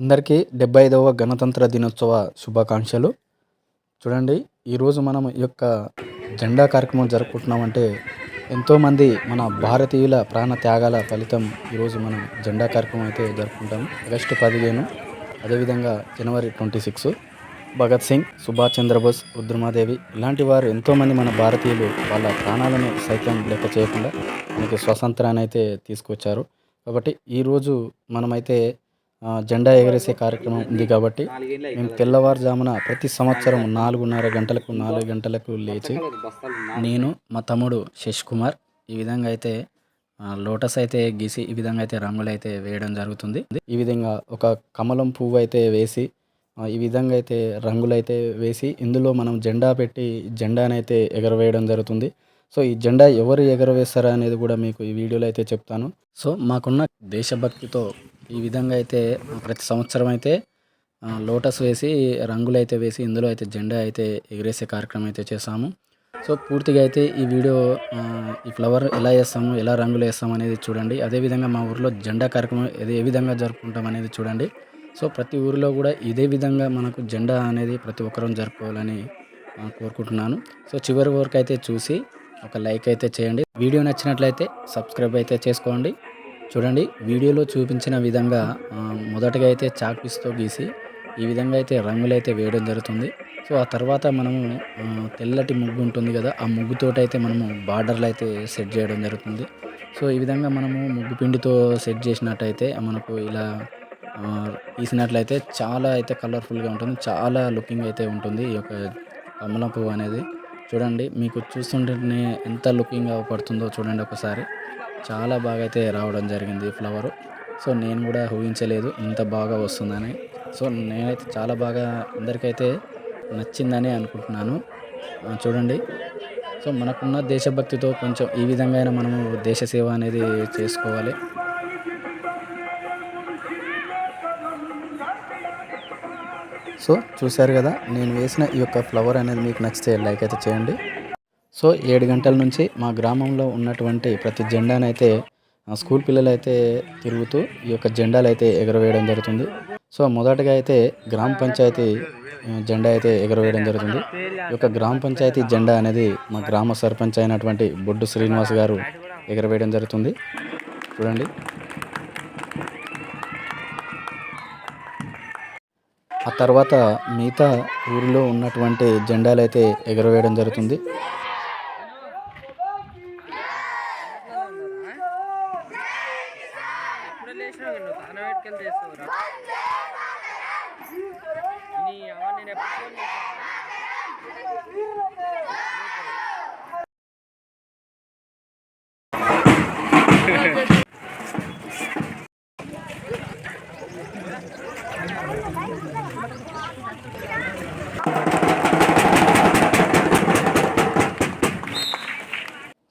అందరికీ డెబ్బై ఐదవ గణతంత్ర దినోత్సవ శుభాకాంక్షలు. చూడండి ఈరోజు మనం ఈ యొక్క జెండా కార్యక్రమం జరుపుకుంటున్నామంటే ఎంతోమంది మన భారతీయుల ప్రాణ త్యాగాల ఫలితం ఈరోజు మనం జెండా కార్యక్రమం అయితే జరుపుకుంటాం. ఆగస్టు పదిహేను అదేవిధంగా జనవరి ట్వంటీ సిక్స్. భగత్ సింగ్ సుభాష్ చంద్రబోస్ రుద్రమాదేవి ఇలాంటి వారు ఎంతోమంది మన భారతీయులు వాళ్ళ ప్రాణాలను సైతం లెక్క చేయకుండా మనకి స్వతంత్రాన్ని అయితే తీసుకొచ్చారు. కాబట్టి ఈరోజు మనమైతే జెండా ఎగరేసే కార్యక్రమం ఉంది కాబట్టి మేము తెల్లవారుజామున ప్రతి సంవత్సరం నాలుగున్నర గంటలకు నాలుగు గంటలకు లేచి నేను మా తమ్ముడు శశ్ కుమార్ ఈ విధంగా అయితే లోటస్ అయితే గీసి ఈ విధంగా అయితే రంగులు అయితే వేయడం జరుగుతుంది. ఈ విధంగా ఒక కమలం పువ్వు అయితే వేసి ఈ విధంగా అయితే రంగులు అయితే వేసి ఇందులో మనం జెండా పెట్టి జెండానైతే అయితే ఎగరవేయడం జరుగుతుంది. సో ఈ జెండా ఎవరు ఎగరవేస్తారా అనేది కూడా మీకు ఈ వీడియోలో అయితే చెప్తాను. సో మాకున్న దేశభక్తితో ఈ విధంగా అయితే ప్రతి సంవత్సరం అయితే లోటస్ వేసి రంగులు అయితే వేసి ఇందులో అయితే జెండా అయితే ఎగరేసే కార్యక్రమం అయితే చేసాము సో పూర్తిగా అయితే ఈ వీడియో ఈ ఫ్లవర్ ఎలా వేస్తాము ఎలా రంగులు వేస్తాము అనేది చూడండి. అదేవిధంగా మా ఊరిలో జెండా కార్యక్రమం ఇది ఏ విధంగా జరుపుకుంటాం అనేది చూడండి. సో ప్రతి ఊరిలో కూడా ఇదే విధంగా మనకు జెండా అనేది ప్రతి ఒక్కరూ జరుపుకోవాలని కోరుకుంటున్నాను. సో చివరి వరకు అయితే చూసి ఒక లైక్ అయితే చేయండి. వీడియో నచ్చినట్లయితే సబ్స్క్రైబ్ అయితే చేసుకోండి. చూడండి వీడియోలో చూపించిన విధంగా మొదటగా అయితే చాక్ పీస్తో గీసి ఈ విధంగా అయితే రంగులు అయితే వేయడం జరుగుతుంది. సో ఆ తర్వాత మనము తెల్లటి ముగ్గు ఉంటుంది కదా ఆ ముగ్గుతోటి అయితే మనము బార్డర్లు అయితే సెట్ చేయడం జరుగుతుంది. సో ఈ విధంగా మనము ముగ్గు పిండితో సెట్ చేసినట్టయితే మనకు ఇలా గీసినట్లయితే తీసినట్లయితే చాలా అయితే కలర్ఫుల్గా ఉంటుంది చాలా లుకింగ్ అయితే ఉంటుంది ఈ యొక్క కమలం పువ్వు అనేది. చూడండి మీకు చూస్తుంటేనే ఎంత లుకింగ్ పడుతుందో చూడండి ఒకసారి. చాలా బాగా అయితే రావడం జరిగింది ఈ ఫ్లవరు. సో నేను కూడా ఊహించలేదు ఇంత బాగా వస్తుందని. సో నేనైతే చాలా బాగా అందరికైతే నచ్చిందని అనుకుంటున్నాను. చూడండి. సో మనకున్న దేశభక్తితో కొంచెం ఈ విధంగా అయినా మనము దేశ సేవ అనేది చేసుకోవాలి. సో చూశారు కదా నేను వేసిన ఈ యొక్క ఫ్లవర్ అనేది మీకు నచ్చితే లైక్ అయితే చేయండి. సో ఏడు గంటల నుంచి మా గ్రామంలో ఉన్నటువంటి ప్రతి జెండానైతే స్కూల్ పిల్లలైతే తిరుగుతూ ఈ యొక్క జెండాలు అయితే ఎగరవేయడం జరుగుతుంది. సో మొదటగా అయితే గ్రామ పంచాయతీ జెండా అయితే ఎగరవేయడం జరుగుతుంది. ఈ యొక్క గ్రామ పంచాయతీ జెండా అనేది మా గ్రామ సర్పంచ్ అయినటువంటి బొడ్డు శ్రీనివాస్ గారు ఎగరవేయడం జరుగుతుంది. చూడండి. ఆ తర్వాత మిగతా ఊరిలో ఉన్నటువంటి జెండాలు అయితే ఎగరవేయడం జరుగుతుంది.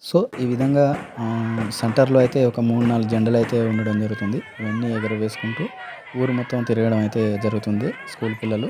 సో ఈ విధంగా ఆ, సెంటర్లో అయితే ఒక మూడు నాలుగు జెండలు అయితే ఉండడం జరుగుతుంది. ఇవన్నీ ఎగరవేసుకుంటూ ఊరు మొత్తం తిరగడం అయితే జరుగుతుంది స్కూల్ పిల్లలు.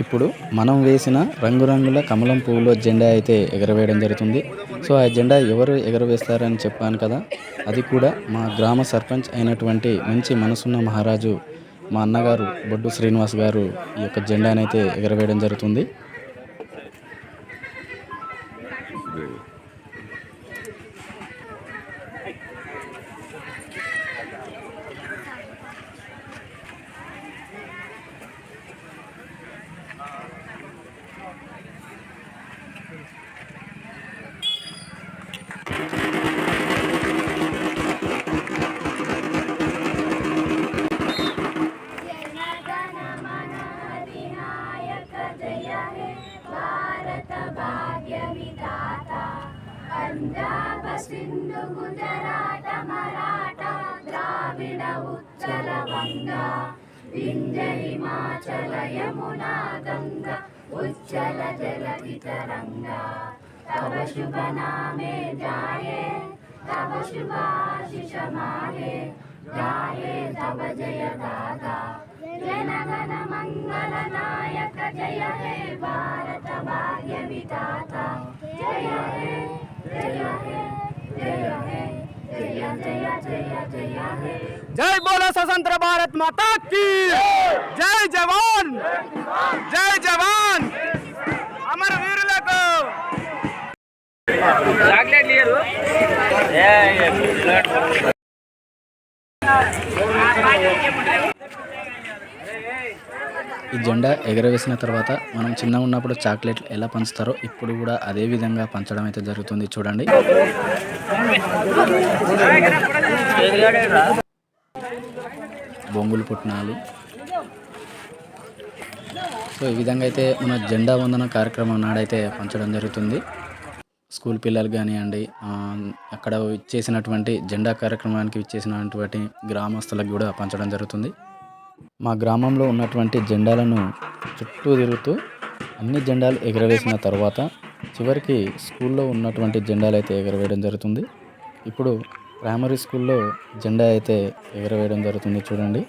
ఇప్పుడు మనం వేసిన రంగురంగుల కమలం పువ్వులో జెండా అయితే ఎగరవేయడం జరుగుతుంది. సో ఆ జెండా ఎవరు ఎగరవేస్తారని చెప్పాను కదా? అది కూడా మా గ్రామ సర్పంచ్ అయినటువంటి మంచి మనసున్న మహారాజు మా అన్నగారు బొడ్డు శ్రీనివాస్ గారు ఈ యొక్క జెండానైతే ఎగరవేయడం జరుగుతుంది. పంజాబ సింధు గుజరాట మరాఠా ద్రావిడ ఉచ్చల వంగ. వింజ హిమాచల యమునా గంగ ఉచ్చల జల వితరంగ తవ శుభ నామే జాయే తవ శుభాశిష మాయే. గాయే జయ దాదా. జనగణ జయ హే భారత. जय बोलो स्वतंत्र भारत माता की। जय जवान। जय जवान। अमर ఈ ఎగరవేసిన తర్వాత మనం చిన్న ఉన్నప్పుడు చాక్లెట్లు ఎలా పంచుతారో ఇప్పుడు కూడా అదే విధంగా పంచడం అయితే జరుగుతుంది. చూడండి. బొంగులు పుట్టినాలు సో ఈ విధంగా అయితే మన జెండా వందన కార్యక్రమం నాడైతే పంచడం జరుగుతుంది. స్కూల్ పిల్లలు కానివ్వండి అక్కడ ఇచ్చేసినటువంటి జెండా కార్యక్రమానికి ఇచ్చేసినటువంటి గ్రామస్తులకు కూడా పంచడం జరుగుతుంది. మా గ్రామంలో ఉన్నటువంటి జెండాలను చుట్టూ తిరుగుతూ అన్ని జెండాలు ఎగరవేసిన తర్వాత చివరికి స్కూల్లో ఉన్నటువంటి జెండాలు అయితే ఎగరవేయడం జరుగుతుంది. ఇప్పుడు ప్రైమరీ స్కూల్లో జెండా అయితే ఎగరవేయడం జరుగుతుంది చూడండి.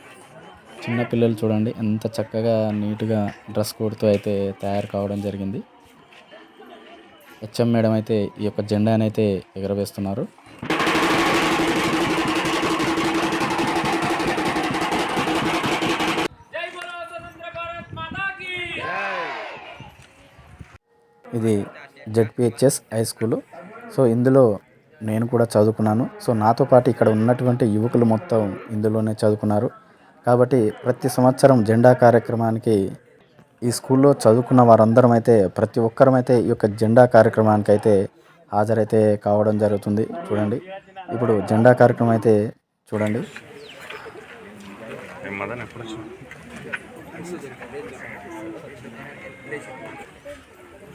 చిన్న పిల్లలు చూడండి ఎంత చక్కగా నీట్గా డ్రెస్ కోడ్తో అయితే తయారు కావడం జరిగింది. హెచ్ఎం మేడం అయితే ఈ యొక్క జెండాని అయితే ఎగరవేస్తున్నారు. ఇది జెడ్పిహెచ్ఎస్ హై స్కూల్. సో ఇందులో నేను కూడా చదువుకున్నాను. సో నాతో పాటు ఇక్కడ ఉన్నటువంటి యువకులు మొత్తం ఇందులోనే చదువుకున్నారు. కాబట్టి ప్రతి సంవత్సరం జెండా కార్యక్రమానికి ఈ స్కూల్లో చదువుకున్న వారందరం అయితే ప్రతి ఒక్కరం అయితే ఈ యొక్క జెండా కార్యక్రమానికి అయితే హాజరైతే కావడం జరుగుతుంది. చూడండి. ఇప్పుడు జెండా కార్యక్రమం అయితే చూడండి.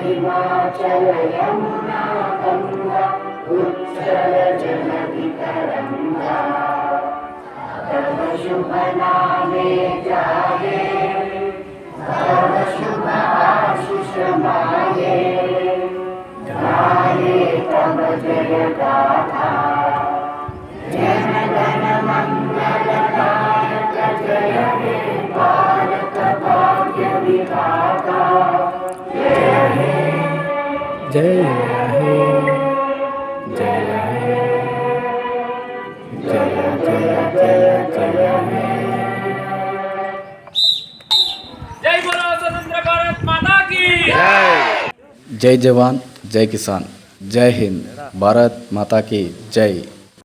हिमाचल यमुना गङ्गा उच्छल जनति तरङ्गा तव शुभ नामे जाये तव शुभ आशिष माये జయ హే జయ హే జయ జయ జయ జయ హే జై బోలో స్వతంత్ర భారత్ మాతా కీ జై జవాన్ जय किसान जय हिंद भारत माता की जय।